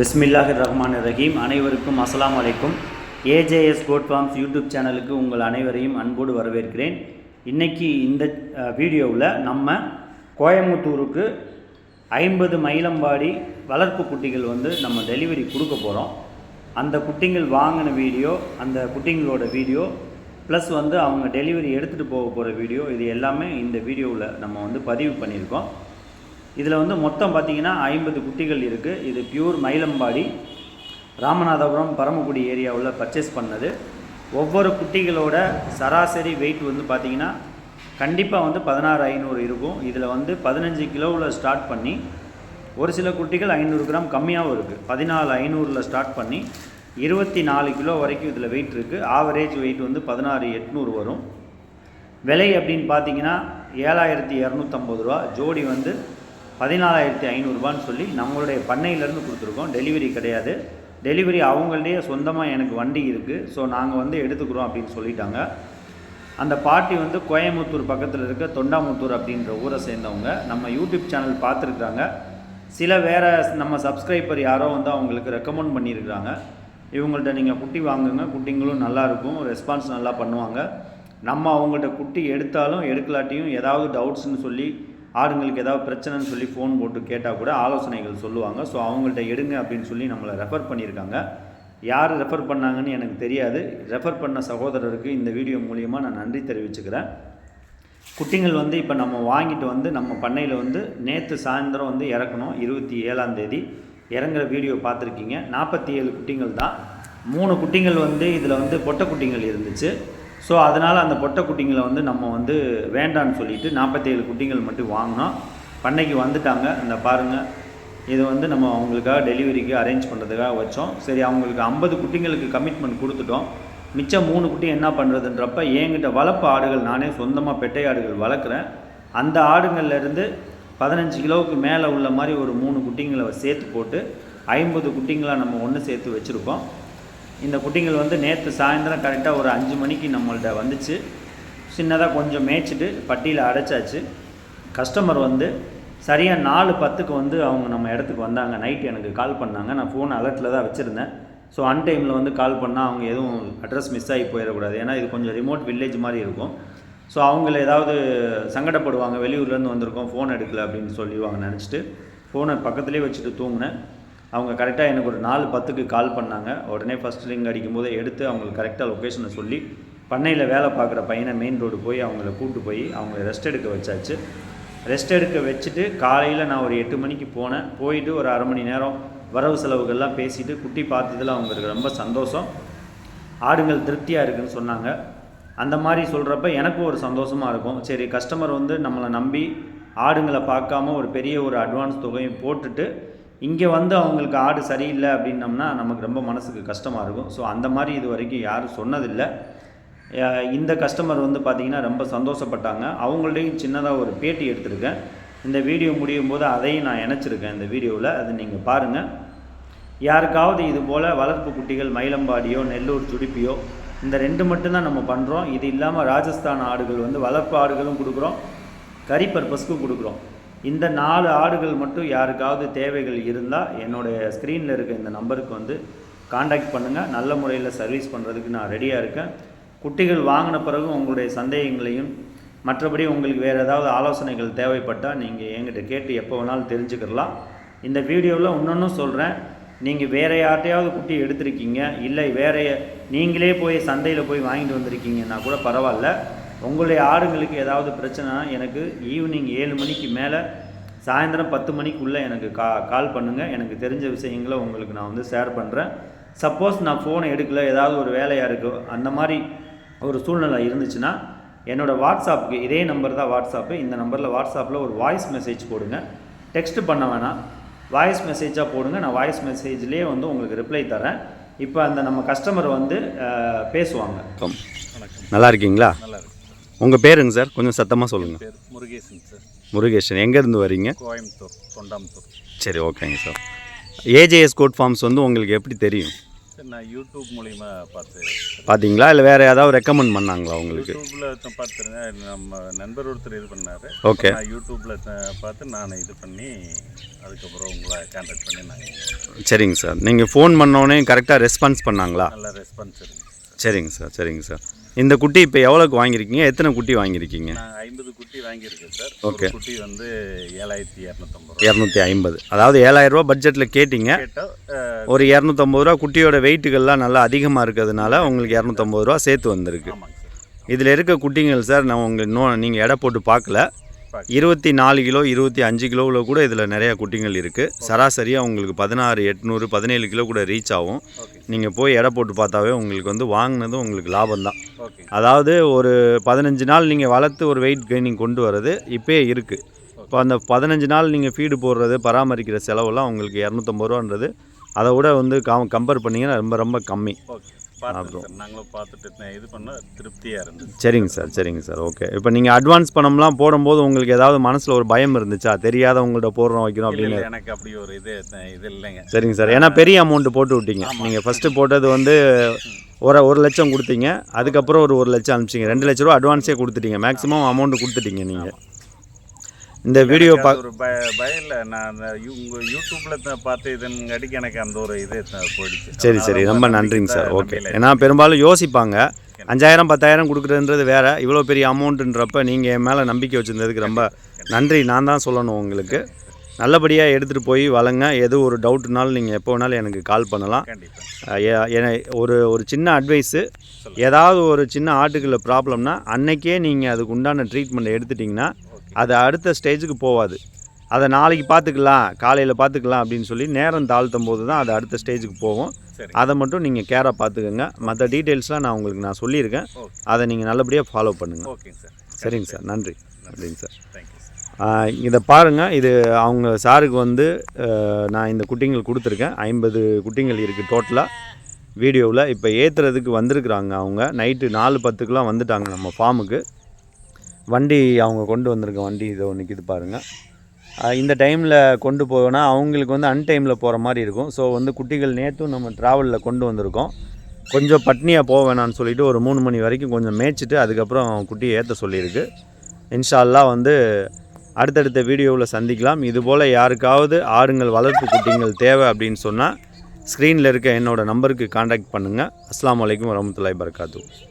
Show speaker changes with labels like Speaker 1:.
Speaker 1: பிஸ்மில்லாஹிர் ரஹ்மான் ரஹீம் அனைவருக்கும் அஸ்லாம் அலைக்கும். ஏஜேஎஸ் கோட் ஃபார்ம்ஸ் யூடியூப் சேனலுக்கு உங்கள் அனைவரையும் அன்போடு வரவேற்கிறேன். இன்றைக்கி இந்த வீடியோவில் நம்ம கோயம்புத்தூருக்கு ஐம்பது மயிலம்பாடி வளர்ப்பு குட்டிகள் வந்து நம்ம டெலிவரி கொடுக்க போகிறோம் அந்த குட்டிங்கள் வாங்கின வீடியோ அந்த குட்டிங்களோட வீடியோ ப்ளஸ் வந்து அவங்க டெலிவரி எடுத்துகிட்டு போக போகிற வீடியோ இது எல்லாமே இந்த வீடியோவில் நம்ம வந்து பதிவு பண்ணியிருக்கோம். இதில் வந்து மொத்தம் பார்த்திங்கன்னா ஐம்பது குட்டிகள் இருக்குது இது பியூர் மயிலம்பாடி ராமநாதபுரம் பரமக்குடி ஏரியாவில் பர்ச்சேஸ் பண்ணது. ஒவ்வொரு குட்டிகளோட சராசரி வெயிட் வந்து பார்த்திங்கன்னா கண்டிப்பாக வந்து பதினாறு ஐநூறு இருக்கும். இதில் வந்து பதினஞ்சு கிலோவில் ஸ்டார்ட் பண்ணி ஒரு சில குட்டிகள் ஐநூறு கிராம் கம்மியாகவும் இருக்குது பதினாலு ஐநூறில் ஸ்டார்ட் பண்ணி இருபத்தி நாலு கிலோ வரைக்கும் இதில் வெயிட் இருக்குது ஆவரேஜ் வெயிட் வந்து பதினாறு எட்நூறு வரும். விலை அப்படின்னு பார்த்தீங்கன்னா ஏழாயிரத்தி இரநூத்தம்பது ரூபா. ஜோடி வந்து பதினாலாயிரத்தி ஐநூறுரூபான்னு சொல்லி நம்மளுடைய பண்ணையிலேருந்து கொடுத்துருக்கோம். டெலிவரி கிடையாது. டெலிவரி அவங்கள்டே சொந்தமாக எனக்கு வண்டி இருக்குது ஸோ நாங்கள் வந்து எடுத்துக்கிறோம் அப்படின்னு சொல்லிட்டாங்க. அந்த பாட்டி வந்து கோயம்புத்தூர் பக்கத்தில் இருக்க தொண்டாமுத்தூர் அப்படின்ற ஊரை சேர்ந்தவங்க. நம்ம யூடியூப் சேனல் பார்த்துருக்குறாங்க. சில வேறு நம்ம சப்ஸ்கிரைபர் யாரோ வந்து அவங்களுக்கு ரெக்கமெண்ட் பண்ணியிருக்கிறாங்க. இவங்கள்ட்ட நீங்கள் குட்டி வாங்குங்க. குட்டிங்களும் நல்லாயிருக்கும் ரெஸ்பான்ஸ் நல்லா பண்ணுவாங்க. நம்ம அவங்கள்ட்ட குட்டி எடுத்தாலும் எடுக்கலாட்டியும் ஏதாவது டவுட்ஸ்னு சொல்லி ஆடுங்களுக்கு ஏதாவது பிரச்சனைன்னு சொல்லி ஃபோன் போட்டு கேட்டால் கூட ஆலோசனைகள் சொல்லுவாங்க. ஸோ அவங்கள்ட்ட எடுங்க அப்படின்னு சொல்லி நம்மளை ரெஃபர் பண்ணியிருக்காங்க. யார் ரெஃபர் பண்ணாங்கன்னு எனக்கு தெரியாது. ரெஃபர் பண்ண சகோதரருக்கு இந்த வீடியோ மூலியமாக நான் நன்றி தெரிவிச்சுக்கிறேன். குட்டிங்கள் வந்து இப்போ நம்ம வாங்கிட்டு வந்து நம்ம பண்ணையில் வந்து நேற்று சாயந்தரம் வந்து இறக்கணும். இருபத்தி ஏழாம் தேதி. இறங்குற வீடியோ பார்த்துருக்கீங்க. நாற்பத்தி ஏழு குட்டிங்கள் தான். மூணு குட்டிங்கள் வந்து இதில் வந்து பொட்டை குட்டிங்கள் இருந்துச்சு. ஸோ அதனால் அந்த பொட்டை குட்டிங்களை வந்து நம்ம வந்து வேண்டான்னு சொல்லிட்டு நாற்பத்தேழு குட்டிங்கள் மட்டும் வாங்கினோம். பண்ணைக்கு வந்துட்டாங்க. இந்த பாருங்கள் இது வந்து நம்ம அவங்களுக்காக டெலிவரிக்கு அரேஞ்ச் பண்ணுறதுக்காக வச்சோம். சரி அவங்களுக்கு ஐம்பது குட்டிங்களுக்கு கமிட்மெண்ட் கொடுத்துட்டோம். மிச்சம் மூணு குட்டி என்ன பண்ணுறதுன்றப்ப என்கிட்ட வளர்ப்பு ஆடுகள் நானே சொந்தமாக பெட்டை ஆடுகள் வளர்க்குறேன். அந்த ஆடுங்கள்லேருந்து பதினஞ்சு கிலோவுக்கு மேலே உள்ள மாதிரி ஒரு மூணு குட்டிங்களை சேர்த்து போட்டு ஐம்பது குட்டிங்களாக நம்ம ஒன்று சேர்த்து வச்சுருக்கோம். இந்த குட்டிங்கள் வந்து நேற்று சாயந்தரம் கரெக்டாக ஒரு அஞ்சு மணிக்கு நம்மள்கிட்ட வந்துச்சு. சின்னதாக கொஞ்சம் மேய்ச்சிட்டு பட்டியில் அடைச்சாச்சு. கஸ்டமர் வந்து சரியாக நாலு பத்துக்கு வந்து அவங்க நம்ம இடத்துக்கு வந்தாங்க. நைட் எனக்கு கால் பண்ணாங்க. நான் ஃபோன் அலர்ட்டில் தான் வச்சுருந்தேன். ஸோ அன் டைமில் வந்து கால் பண்ணால் அவங்க எதுவும் அட்ரஸ் மிஸ் ஆகி போயிடக்கூடாது. ஏன்னா இது கொஞ்சம் ரிமோட் வில்லேஜ் மாதிரி இருக்கும். ஸோ அவங்கள ஏதாவது சங்கடப்படுவாங்க. வெளியூர்லேருந்து வந்திருக்கோம். ஃபோன் எடுக்கல அப்படின்னு சொல்லிடுவாங்க நினச்சிட்டு ஃபோனை பக்கத்துலேயே வச்சுட்டு தூங்கினேன். அவங்க கரெக்டாக எனக்கு ஒரு நாலு பத்துக்கு கால் பண்ணாங்க. உடனே ஃபஸ்ட் ரிங் அடிக்கும்போது எடுத்து அவங்களுக்கு கரெக்டாக லொக்கேஷனை சொல்லி பண்ணையில் வேலை பார்க்குற பையனை மெயின் ரோடு போய் அவங்கள கூப்பிட்டு போய் அவங்கள ரெஸ்ட் எடுக்க வச்சாச்சு. ரெஸ்ட் எடுக்க வச்சுட்டு காலையில் நான் ஒரு எட்டு மணிக்கு போனேன். போயிட்டு ஒரு அரை மணி நேரம் வரவு செலவுகள்லாம் பேசிவிட்டு குட்டி பார்த்ததில் அவங்களுக்கு ரொம்ப சந்தோஷம். ஆடுங்கள் திருப்தியாக இருக்குன்னு சொன்னாங்க. அந்த மாதிரி சொல்கிறப்ப எனக்கும் ஒரு சந்தோஷமாக இருக்கும். சரி கஸ்டமர் வந்து நம்மளை நம்பி ஆடுங்களை பார்க்காம ஒரு பெரிய ஒரு அட்வான்ஸ் தொகையும் போட்டுட்டு இங்கே வந்து அவங்களுக்கு ஆடு சரியில்லை அப்படின்னம்னா நமக்கு ரொம்ப மனசுக்கு கஷ்டமாக இருக்கும். ஸோ அந்த மாதிரி இது வரைக்கும் யாரும் சொன்னதில்லை. இந்த கஸ்டமர் வந்து பார்த்திங்கன்னா ரொம்ப சந்தோஷப்பட்டாங்க. அவங்கள்டையும் சின்னதாக ஒரு பேட்டி எடுத்திருக்கேன். இந்த வீடியோ முடியும் போது அதையும் நான் இணைச்சிருக்கேன் இந்த வீடியோவில். அது நீங்கள் பாருங்கள் யாருக்காவது இது போல் வளர்ப்பு குட்டிகள் மயிலம்பாடியோ நெல்லூர் துடிப்பியோ இந்த ரெண்டு மட்டும்தான் நம்ம பண்ணுறோம் இது இல்லாமல் ராஜஸ்தான் ஆடுகள் வந்து வளர்ப்பு ஆடுகளும் கொடுக்குறோம். கறி பர்பஸ்க்கு கொடுக்குறோம். இந்த நாலு ஆடுகள் மட்டும் யாருக்காவது தேவைகள் இருந்தால் என்னுடைய ஸ்க்ரீனில் இருக்க இந்த நம்பருக்கு வந்து காண்டாக்ட் பண்ணுங்கள் நல்ல முறையில் சர்வீஸ் பண்ணுறதுக்கு நான் ரெடியாக இருக்கேன். குட்டிகள் வாங்கின பிறகு உங்களுடைய சந்தேகங்களையும் மற்றபடி உங்களுக்கு வேறு ஏதாவது ஆலோசனைகள் தேவைப்பட்டால் நீங்கள் என்கிட்ட கேட்டு எப்போ வேணாலும் தெரிஞ்சுக்கலாம் இந்த வீடியோவில் இன்னொன்றும் சொல்கிறேன் நீங்கள் வேறு யார்ட்டையாவது குட்டி எடுத்திருக்கீங்க இல்லை வேறைய நீங்களே போய் சந்தையில் போய் வாங்கிட்டு வந்திருக்கீங்கன்னா கூட பரவாயில்ல. உங்களுடைய ஆடுங்களுக்கு ஏதாவது பிரச்சனைனா எனக்கு ஈவினிங் ஏழு மணிக்கு மேலே சாயந்தரம் பத்து மணிக்குள்ளே எனக்கு கா கால் பண்ணுங்கள் எனக்கு தெரிஞ்ச விஷயங்களை உங்களுக்கு நான் வந்து ஷேர் பண்ணுறேன் சப்போஸ் நான் ஃபோனை எடுக்கல ஏதாவது ஒரு வேலையாக இருக்குது அந்த மாதிரி ஒரு சூழ்நிலை இருந்துச்சுன்னா என்னோடய வாட்ஸ்அப்புக்கு இதே நம்பர் தான் வாட்ஸ்அப்பு இந்த நம்பரில் வாட்ஸ்அப்பில் ஒரு வாய்ஸ் மெசேஜ் போடுங்க. டெக்ஸ்ட் பண்ண வேணாம். வாய்ஸ் மெசேஜாக போடுங்க. நான் வாய்ஸ் மெசேஜ்லேயே வந்து உங்களுக்கு ரிப்ளை தரேன். இப்போ அந்த நம்ம கஸ்டமர் வந்து பேசுவாங்க. நல்லா இருக்கீங்களா?
Speaker 2: நல்லா இருக்கு
Speaker 1: உங்கள் பேருங்க சார் கொஞ்சம் சத்தமாக சொல்லுங்கள்
Speaker 2: பேர் முருகேசன் சார்.
Speaker 1: முருகேஷன் எங்கேருந்து வரீங்க?
Speaker 2: கோயம்புத்தூர் தொண்டாமுத்தூர்.
Speaker 1: சரி ஓகேங்க சார். ஏஜேஎஸ் கோட் ஃபார்ம்ஸ் வந்து உங்களுக்கு எப்படி தெரியும்?
Speaker 2: சரி, நான் யூடியூப் மூலிமா பார்த்து
Speaker 1: பார்த்தீங்களா? இல்லை வேறு ஏதாவது ரெக்கமெண்ட் பண்ணாங்களா உங்களுக்கு?
Speaker 2: யூடியூப்பில் பார்த்துருங்க. நம்ம நண்பர் ஒருத்தர் இது பண்ணாரு.
Speaker 1: ஓகே.
Speaker 2: நான் யூடியூப்பில் பார்த்து நான் இது பண்ணி அதுக்கப்புறம் உங்களை கான்டாக்ட் பண்ணி நான்
Speaker 1: சரிங்க சார். நீங்கள் ஃபோன் பண்ணோடனே கரெக்டாக ரெஸ்பான்ஸ் பண்ணாங்களா?
Speaker 2: நல்ல ரெஸ்பான்ஸ்
Speaker 1: சரிங்க சார் சரிங்க சார். இந்த குட்டி இப்போ எவ்வளோக்கு வாங்கியிருக்கீங்க? எத்தனை குட்டி வாங்கியிருக்கீங்க?
Speaker 2: ஐம்பது குட்டி வாங்கியிருக்கேன் சார். ஒரு குட்டி வந்து ஏழாயிரத்தி இரநூத்தம்பது ரூபா.
Speaker 1: இரநூத்தி ஐம்பது. அதாவது ஏழாயிரரூபா பட்ஜெட்டில் கேட்டிங்க. ஒரு இரநூத்தம்பது ரூபா குட்டியோட வெயிட்டுகள்லாம் நல்லா அதிகமாக இருக்கிறதுனால உங்களுக்கு இரநூத்தம்பது ரூபா சேர்த்து வந்திருக்கு. இதில் இருக்க குட்டிங்கள் சார் நான் உங்களுக்கு இன்னும் நீங்கள் எடை போட்டு பார்க்கல.
Speaker 2: பார்க்க.
Speaker 1: இருபத்தி நாலு கிலோ இருபத்தி அஞ்சு கிலோவில் கூட இதில் நிறைய குட்டிங்கள் இருக்குது சராசரியாக உங்களுக்கு பதினாறு எட்நூறு பதினேழு கிலோ கூட ரீச் ஆகும்.
Speaker 2: ஓகே.
Speaker 1: நீங்கள் போய் எடை போட்டு பார்த்தாவே உங்களுக்கு வந்து வாங்கினது உங்களுக்கு லாபம் தான் அதாவது ஒரு பதினஞ்சு நாள் நீங்கள் வளர்த்து ஒரு வெயிட் கெய்னிங் கொண்டு வர்றது இப்போயே இருக்குது இப்போ அந்த பதினஞ்சு நாள் நீங்கள் ஃபீடு போடுறது பராமரிக்கிற செலவெல்லாம் உங்களுக்கு இரநூத்தம்பது ரூபான்றது அதை விட வந்து கம் கம்பேர் பண்ணிங்கன்னா ரொம்ப ரொம்ப கம்மி.
Speaker 2: சார். நாங்களும் பார்த்துட்டு இது பண்ண திருப்தியாக இருந்தது
Speaker 1: சரிங்க சார் சரிங்க சார். ஓகே. இப்போ நீங்கள் அட்வான்ஸ் பணம்லாம் போடும்போது உங்களுக்கு ஏதாவது மனசில் ஒரு பயம் இருந்துச்சா? தெரியாதவங்கள்ட்ட போடுறோம் வைக்கிறோம்
Speaker 2: இல்லை
Speaker 1: அப்படின்னு.
Speaker 2: எனக்கு அப்படி ஒரு இது இது இல்லைங்க.
Speaker 1: சரிங்க சார். ஏன்னா பெரிய அமௌண்ட் போட்டு விட்டீங்க. நீங்கள் ஃபஸ்ட்டு போட்டது வந்து ஒரு ஒரு லட்சம் கொடுத்தீங்க. அதுக்கப்புறம் ஒரு ஒரு லட்சம் அனுப்பிச்சிங்க. ரெண்டு லட்ச ரூபா அட்வான்ஸே கொடுத்துட்டீங்க. மேக்ஸிமம் அமௌண்ட் கொடுத்துட்டீங்க நீங்கள் இந்த வீடியோ பா
Speaker 2: ஒரு பய பயம் இல்லை. நான் அந்த யூ- உங்க யூடியூப்ல தான் பார்த்து இதன்காட்டிக்கு எனக்கு அந்த ஒரு இது போயிடுச்சு.
Speaker 1: சரி சரி. ரொம்ப நன்றிங்க சார். ஓகே. ஏன்னா பெரும்பாலும் யோசிப்பாங்க. அஞ்சாயிரம் பத்தாயிரம் கொடுக்குறதுன்றது வேற. இவ்வளோ பெரிய அமௌண்ட்டுன்றப்ப நீங்கள் என் மேலே நம்பிக்கை வச்சுருந்ததுக்கு ரொம்ப நன்றி. நான் தான் சொல்லணும் உங்களுக்கு. நல்லபடியாக எடுத்துகிட்டு போய் வளங்க. எது ஒரு டவுட்னாலும் நீங்கள் எப்போ வேணாலும் எனக்கு கால் பண்ணலாம். ஒரு ஒரு சின்ன அட்வைஸு. ஏதாவது ஒரு சின்ன ஆட்டுக்குள்ள ப்ராப்ளம்னா அன்னைக்கே நீங்கள் அதுக்கு உண்டான ட்ரீட்மெண்ட் எடுத்துட்டிங்கன்னா அது அடுத்த ஸ்டேஜுக்கு போகாது அதை நாளைக்கு பார்த்துக்கலாம் காலையில் பார்த்துக்கலாம் அப்படின்னு சொல்லி நேரம் தாழ்த்தும் போது தான் அது அடுத்த ஸ்டேஜுக்கு போகும். அதை மட்டும் நீங்கள் கேராக பார்த்துக்கோங்க. மற்ற டீட்டெயில்ஸ்லாம் நான் உங்களுக்கு நான் சொல்லியிருக்கேன். அதை நீங்கள் நல்லபடியாக ஃபாலோ பண்ணுங்கள்
Speaker 2: ஓகேங்க சார்.
Speaker 1: சரிங்க சார். நன்றி. நன்றிங்க சார்.
Speaker 2: தேங்க்யூ
Speaker 1: இதை பாருங்கள் இது அவங்க சாருக்கு வந்து நான் இந்த குட்டிங்கள் கொடுத்துருக்கேன். ஐம்பது குட்டிங்கள் இருக்குது டோட்டலாக வீடியோவில் இப்போ ஏற்றுறதுக்கு வந்திருக்குறாங்க அவங்க. நைட்டு நாலு பத்துக்கெலாம் வந்துட்டாங்க நம்ம ஃபார்முக்கு வண்டி அவங்க கொண்டு வந்திருக்க வண்டி இதை நிற்கிது பாருங்கள் இந்த டைமில் கொண்டு போனால் அவங்களுக்கு வந்து அன்டைமில் போகிற மாதிரி இருக்கும். ஸோ வந்து குட்டிகள் நேற்றும் நம்ம ட்ராவலில் கொண்டு வந்திருக்கோம். கொஞ்சம் பட்னியாக போக வேணாம்னு சொல்லிவிட்டு ஒரு மூணு மணி வரைக்கும் கொஞ்சம் மேய்ச்சிட்டு அதுக்கப்புறம் குட்டியை ஏற்ற சொல்லியிருக்கு. இன்ஷால்லாம் வந்து அடுத்தடுத்த வீடியோவில் சந்திக்கலாம். இதுபோல் யாருக்காவது ஆடுங்கள் வளர்ப்பு குட்டிங்கள் தேவை அப்படின்னு சொன்னால் ஸ்க்ரீனில் இருக்க என்னோடய நம்பருக்கு காண்டாக்ட் பண்ணுங்கள் அஸ்லாம் வலைக்கம் வரமத்துல்லாய் பர்காத்து